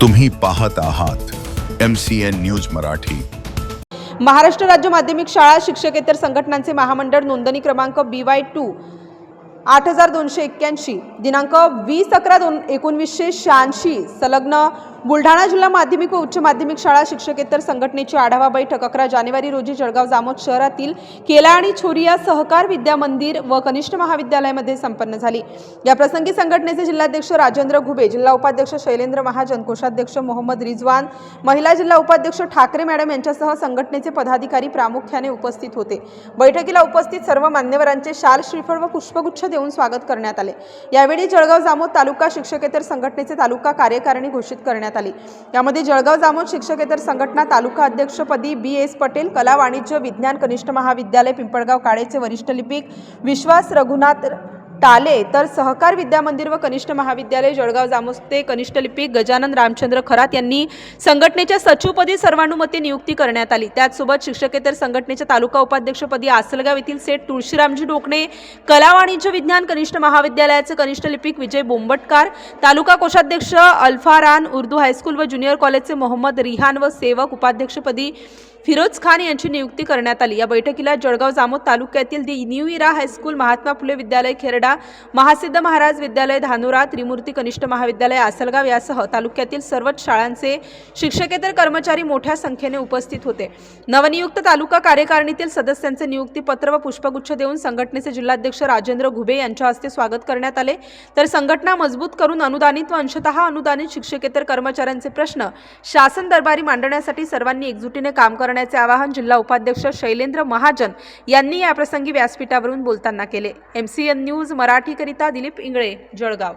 तुम्ही पाहत आहात M C N news Marathi. Maharashtra राज्य माध्यमिक शाळा शिक्षकेतर संघटनांचे महामंडळ नोंदणी क्रमांक बी वाय टू आठ हजार दोनशे एक्क्याऐंशी दिनांक वीस अकरा दोन एकोणवीसशे शहाऐंशी संलग्न बुलढाणा जिल्हा माध्यमिक व उच्च माध्यमिक शाळा शिक्षकेतर संघटनेची आढावा बैठक अकरा जानेवारी रोजी जळगाव जामोद शहरातील केला आणि छोरिया सहकार विद्या मंदिर व कनिष्ठ महाविद्यालयामध्ये संपन्न झाली. या प्रसंगी संघटनेचे जिल्हाध्यक्ष राजेंद्र घुबे जिल्हा उपाध्यक्ष शैलेंद्र महाजन कोषाध्यक्ष मोहम्मद रिजवान महिला जिल्हा उपाध्यक्ष ठाकरे मॅडम यांच्यासह संघटनेचे पदाधिकारी प्रामुख्याने उपस्थित होते. बैठकीला उपस्थित सर्व मान्यवरांचे शाल श्रीफळ व पुष्पगुच्छ देऊन स्वागत करण्यात आले. यावेळी जळगाव जामोद तालुका शिक्षकेतर संघटनेचे तालुका कार्यकारिणी घोषित करण्यात आली. यामध्ये जळगाव जामोद शिक्षकेतर संघटना तालुका अध्यक्षपदी बी एस पटेल कला वाणिज्य विज्ञान कनिष्ठ महाविद्यालय पिंपळगाव काळेचे वरिष्ठ लिपिक विश्वास रघुनाथ ताले तर सहकार विद्यामंदिर व कनिष्ठ महाविद्यालय जळगाव जामोस्ते कनिष्ठ लिपिक गजानन रामचंद्र खरात यांनी संघटनेच्या सचिवपदी सर्वानुमते नियुक्ती करण्यात आली. त्याचसोबत शिक्षकेतर संघटनेच्या तालुका उपाध्यक्षपदी आसलगाव येथील सेठ तुळशीरामजी डोकणे कला वाणिज्य विज्ञान कनिष्ठ महाविद्यालयाचे कनिष्ठ लिपिक विजय बोंबटकार तालुका कोषाध्यक्ष अल्फारान उर्दू हायस्कूल व ज्युनियर कॉलेजचे मोहम्मद रिहान व सेवक उपाध्यक्षपदी फिरोज खान यांची नियुक्ती करण्यात आली. या बैठकीला जळगाव जामोद तालुक्यातील the new era high school Mahatma Phule विद्यालय खेरडा महासिद्ध महाराज विद्यालय धानुरा त्रिमूर्ती कनिष्ठ महाविद्यालय आसलगाव यासह तालुक्यातील सर्वच शाळांचे शिक्षकेतर कर्मचारी मोठ्या संख्येने उपस्थित होते. नवनियुक्त तालुका कार्यकारिणीतील सदस्यांचे नियुक्तीपत्र व पुष्पगुच्छ देऊन संघटनेचे जिल्हाध्यक्ष राजेंद्र घुबे यांच्या हस्ते स्वागत करण्यात आले. तर संघटना मजबूत करून अनुदानित व अंशतः अनुदानित शिक्षकेतर कर्मचाऱ्यांचे प्रश्न शासन दरबारी मांडण्यासाठी सर्वांनी एकजुटीने काम करण्याचे आवाहन जिल्हा उपाध्यक्ष शैलेंद्र महाजन यांनी याप्रसंगी व्यासपीठावरून बोलताना केले. एम सी एन न्यूज मराठीकरिता दिलीप इंगळे जळगाव.